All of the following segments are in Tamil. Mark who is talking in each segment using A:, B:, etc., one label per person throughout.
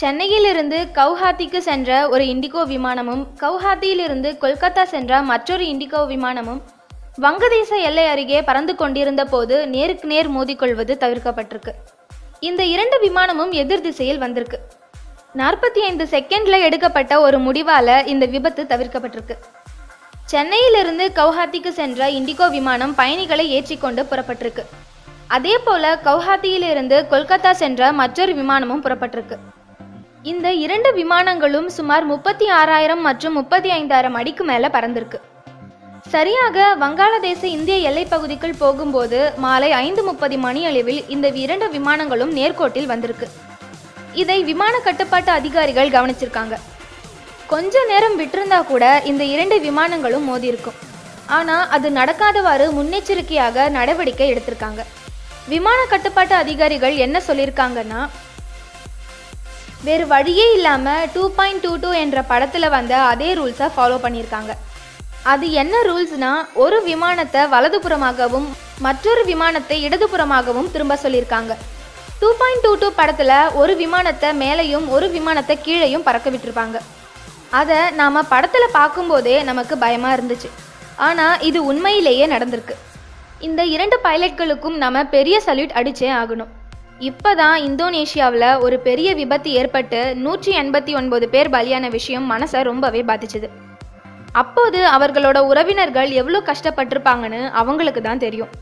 A: சென்னையிலிருந்து கவுஹாத்திக்கு சென்ற ஒரு இண்டிகோ விமானமும் கவுஹாத்தியிலிருந்து கொல்கத்தா சென்ற மற்றொரு இண்டிகோ விமானமும் வங்கதேச எல்லை அருகே பறந்து கொண்டிருந்த போது நேருக்கு நேர் மோதிக்கொள்வது தவிர்க்கப்பட்டிருக்கு. இந்த இரண்டு விமானமும் எதிர் திசையில் வந்திருக்கு. நாற்பத்தி ஐந்து செகண்ட்ல எடுக்கப்பட்ட ஒரு முடிவால இந்த விபத்து தவிர்க்கப்பட்டிருக்கு. சென்னையிலிருந்து கவுஹாத்திக்கு சென்ற இண்டிகோ விமானம் பயணிகளை ஏற்றிக்கொண்டு புறப்பட்டிருக்கு. அதே போல கவுஹாத்தியிலிருந்து கொல்கத்தா சென்ற மற்றொரு விமானமும் புறப்பட்டிருக்கு. இந்த இரண்டு விமானங்களும் சுமார் முப்பத்தி ஆறாயிரம் மற்றும் முப்பத்தி ஐந்தாயிரம் அடிக்கு மேலே பறந்திருக்கு. சரியாக வங்காளதேச இந்திய எல்லை பகுதிக்குள் போகும்போது மாலை ஐந்து முப்பது மணியளவில் இந்த இரண்டு விமானங்களும் நேர்கோட்டில் வந்திருக்கு. இதை விமான கட்டுப்பாட்டு அதிகாரிகள் கவனிச்சிருக்காங்க. கொஞ்ச நேரம் விட்டிருந்தா கூட இந்த இரண்டு விமானங்களும் மோதிருக்கும் ஆனா அது நடக்காதவாறு முன்னெச்சரிக்கையாக நடவடிக்கை எடுத்திருக்காங்க. விமான கட்டுப்பாட்டு அதிகாரிகள் என்ன சொல்லியிருக்காங்கன்னா வேறு வழியே இல்லாமல் டூ பாயிண்ட் டூ டூ என்ற படத்தில் வந்த அதே ரூல்ஸை ஃபாலோ பண்ணியிருக்காங்க. அது என்ன ரூல்ஸ்னால் ஒரு விமானத்தை வலதுபுறமாகவும் மற்றொரு விமானத்தை இடதுபுறமாகவும் திரும்ப சொல்லியிருக்காங்க. டூ பாயிண்ட் டூ டூ படத்தில் ஒரு விமானத்தை மேலேயும் ஒரு விமானத்தை கீழேயும் பறக்க விட்டுருப்பாங்க. அதை நாம் படத்தில் பார்க்கும்போதே நமக்கு பயமாக இருந்துச்சு. ஆனால் இது உண்மையிலேயே நடந்திருக்கு. இந்த இரண்டு பைலட்களுக்கும் நம்ம பெரிய சல்யூட் அடித்தே ஆகணும். இப்போதான் இந்தோனேஷியாவில் ஒரு பெரிய விபத்து ஏற்பட்டு நூற்றி எண்பத்தி ஒன்பது பேர் பலியான விஷயம் மனசை ரொம்பவே பாதிச்சுது. அப்போது அவர்களோட உறவினர்கள் எவ்வளோ கஷ்டப்பட்டிருப்பாங்கன்னு அவங்களுக்கு தான் தெரியும்.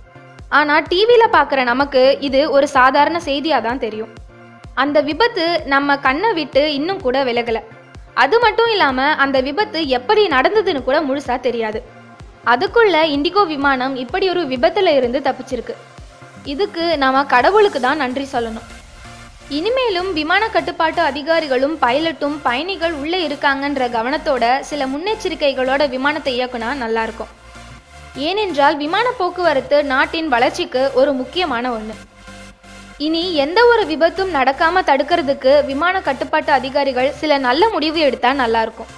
A: ஆனால் டிவியில் பார்க்குற நமக்கு இது ஒரு சாதாரண செய்தியாக தான் தெரியும். அந்த விபத்து நம்ம கண்ணை விட்டு இன்னும் கூட விலகலை. அது மட்டும் இல்லாமல் அந்த விபத்து எப்படி நடந்ததுன்னு கூட முழுசாக தெரியாது. அதுக்குள்ள இண்டிகோ விமானம் இப்படி ஒரு விபத்தில் இருந்து தப்பிச்சிருக்கு. இதுக்கு நாம கடவுளுக்கு தான் நன்றி சொல்லணும். இனிமேலும் விமான கட்டுப்பாட்டு அதிகாரிகளும் பைலட்டும் பயணிகள் உள்ளே இருக்காங்கன்ற கவனத்தோட சில முன்னெச்சரிக்கைகளோட விமானத்தை இயக்குனா நல்லா இருக்கும். ஏனென்றால் விமான போக்குவரத்து நாட்டின் வளர்ச்சிக்கு ஒரு முக்கியமான ஒன்று இனி எந்த ஒரு விபத்தும் நடக்காம தடுக்கிறதுக்கு விமான கட்டுப்பாட்டு அதிகாரிகள் சில நல்ல முடிவு எடுத்தா நல்லா இருக்கும்.